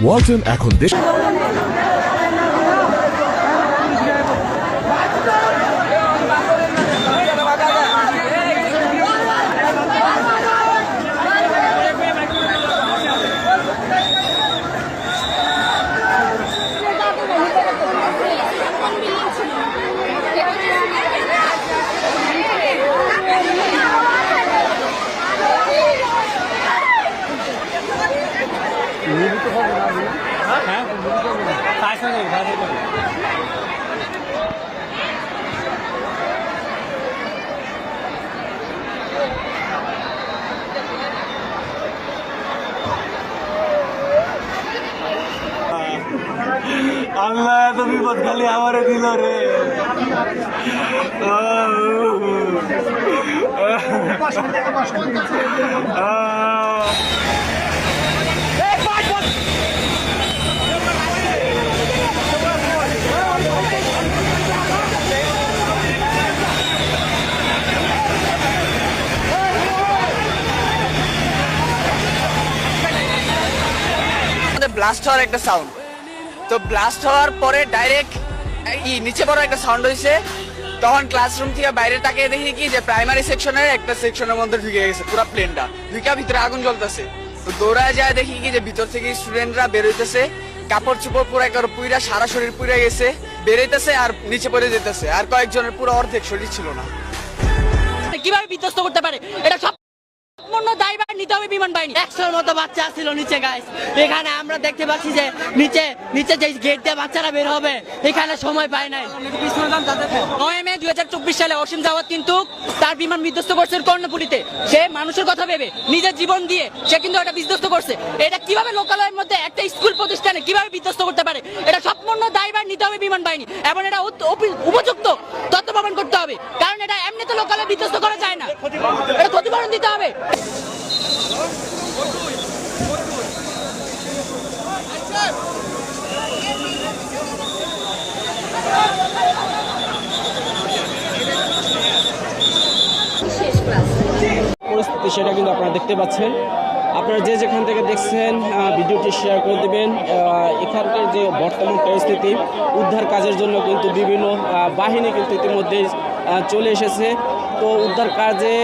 Walton Air Conditioning. দেশ আল্লাহ এত বিপদ খালি আমারে দিল রে। ব্লাস্ট হওয়ার একটা সাউন্ড তো ব্লাস্ট হওয়ার পরে ডাইরেক্ট ই নিচে বড় একটা সাউন্ড হয়েছে তখন ক্লাসরুম থেকে বাইরে তাকিয়ে দেখি কি যে প্রাইমারি সেকশনের একটা সেকশনের মধ্যে ঢুকে গেছে, পুরো প্লেনটা ঢুকে ভিতরে আগুন জ্বলতেছে। তো দৌড়ায় যায় দেখি কি যে ভিতর থেকে স্টুডেন্টরা বেরোইতেছে কাপড় চোপড় পুরো একবার পুইরা, সারা শরীর পুইরা গেছে। বেরোইতেছে আর নিচে পড়ে যেতেছে। আর কয়েকজনের পুরো অর্ধেক শরীর ছিল না। কীভাবে বিধ্বস্ত করতে পারে? এটা সব সম্পূর্ণ দায়ভার নিতে হবে বিমান বাহিনী। একশোর মতো বাচ্চা ছিল নিচে গাইস এখানে আমরা দেখতে পাচ্ছি যে নিচে নিচে যে গেট দিয়ে বাচ্চারা বের হবে এখানে সময় পায় নাই। নয় মে দুই হাজার চব্বিশ সালে অসীম জাওয়াত কিন্তু তার বিমান বিধ্বস্ত করছে কর্ণপুরীতে। সে মানুষের কথা ভেবে নিজের জীবন দিয়ে সে কিন্তু এটা বিধ্বস্ত করছে। এটা কীভাবে লোকালয়ের মধ্যে একটা স্কুল প্রতিষ্ঠানে কীভাবে বিধ্বস্ত করতে পারে? এটা সম্পূর্ণ দায়ভার নিতে হবে বিমান বাহিনী। এবং এটা উপযুক্ত তথ্য প্রমাণ করতে হবে। কারণ এটা এমনিতে লোকালয়ে বিধ্বস্ত করা যায় না। এটা ক্ষতিপূরণ দিতে হবে। পরিস্থিতি সেটা কিন্তু আপনারা দেখতে পাচ্ছেন। আপনারা যে যেখান থেকে দেখছেন ভিডিওটি শেয়ার করে দেবেন। এখানকার যে বর্তমান পরিস্থিতি, উদ্ধার কাজের জন্য কিন্তু বিভিন্ন বাহিনী কিন্তু ইতিমধ্যেই চলে এসেছে। তো উদ্ধার কাজে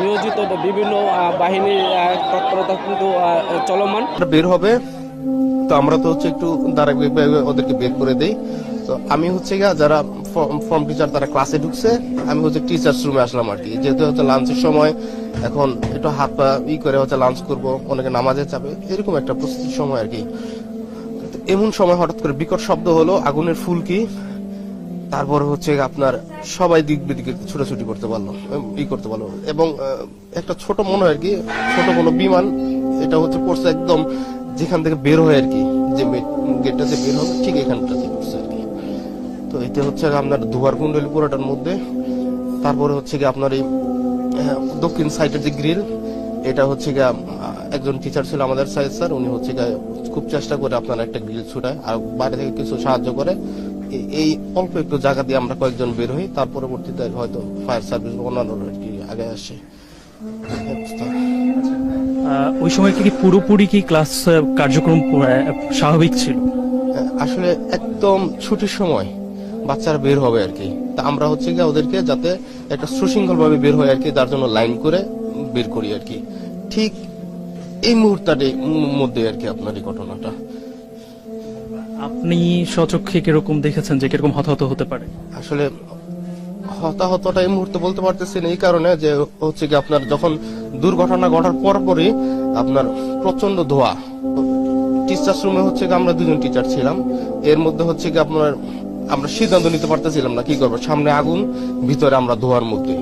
নিয়োজিত বিভিন্ন বাহিনীর তৎপরতা কিন্তু চলমান। বের হবে, তো আমরা তো হচ্ছে একটু ধারাবাহিক ওদেরকে বের করে দেই। তো আমি হচ্ছে গিয়া যারা ফর্ম টিচার তারা ক্লাসে ঢুকছে, আমি হচ্ছে টিচার্স রুমে আসলাম আর কি। যেহেতু হচ্ছে লাঞ্চের সময়, এখন একটু হাত পা ই করে হচ্ছে লাঞ্চ করব, অনেকে নামাজে যাবে এরকম একটা প্রস্তুতির সময় আর কি। এমন সময় হঠাৎ করে বিকট শব্দ হলো, আগুনের ফুলকি তারপরে হচ্ছে আপনার সবাই দিক বিদিকে ছুটাছুটি করতে পারল ই করতে পারল। এবং একটা ছোট মনে হয় আর কি, ছোট কোনো বিমান, এটা হচ্ছে পড়ছে একদম যেখান থেকে বের হয় আর কি, যে গেটটা বের হবে, ঠিক এখানটাতে পড়ছে আর কি। তো এতে হচ্ছে আপনার দুয়ার কুণ্ডলী পুরোটার মধ্যে, তারপরে হচ্ছে কি আপনার এই দক্ষিণ সাইডের যে গ্রিল, এটা হচ্ছে গিয়ে একজন টিচার ছিল আমাদের সাইড স্যার উনি হচ্ছে গিয়ে খুব চেষ্টা করে আপনার একটা গ্রিল ছুটায়, আর বাইরে থেকে কিছু সাহায্য করে এই- অল্প একটু জায়গা দিয়ে আমরা কয়েকজন বের হই তার পরবর্তীতে হয়তো ফায়ার সার্ভিস অন্যান্য কি আগে আসে। ওই সময় কি পুরোপুরি কি ক্লাস কার্যক্রম স্বাভাবিক ছিল? আসলে একদম ছুটির সময় বাচ্চারা বের হবে আর কি। তা আমরা হচ্ছে গিয়ে ওদেরকে যাতে একটা সুশৃঙ্খল ভাবে বের হয় আর কি তার জন্য লাইন করে বের করি আর কি। ঠিক এই মুহূর্তটার মধ্যে আর কি আপনার এই ঘটনাটা। আপনি স্বচক্ষে কীরকম দেখেছেন যে কীরকম হতাহত হতে পারে? আসলে হতাহতটা এই মুহূর্তে বলতে পারতেছি না, এই কারণে যে হচ্ছে কি আপনার যখন দুর্ঘটনা ঘটার পরপরই আপনার প্রচণ্ড ধোয়া। টিচার্স রুমে হচ্ছে কি আমরা দুজন টিচার ছিলাম। এর মধ্যে হচ্ছে কি আপনার, আমরা সিদ্ধান্ত নিতে পারতেছিলাম না কি করব। সামনে আগুন, ভিতরে আমরা ধোয়ার মধ্যে।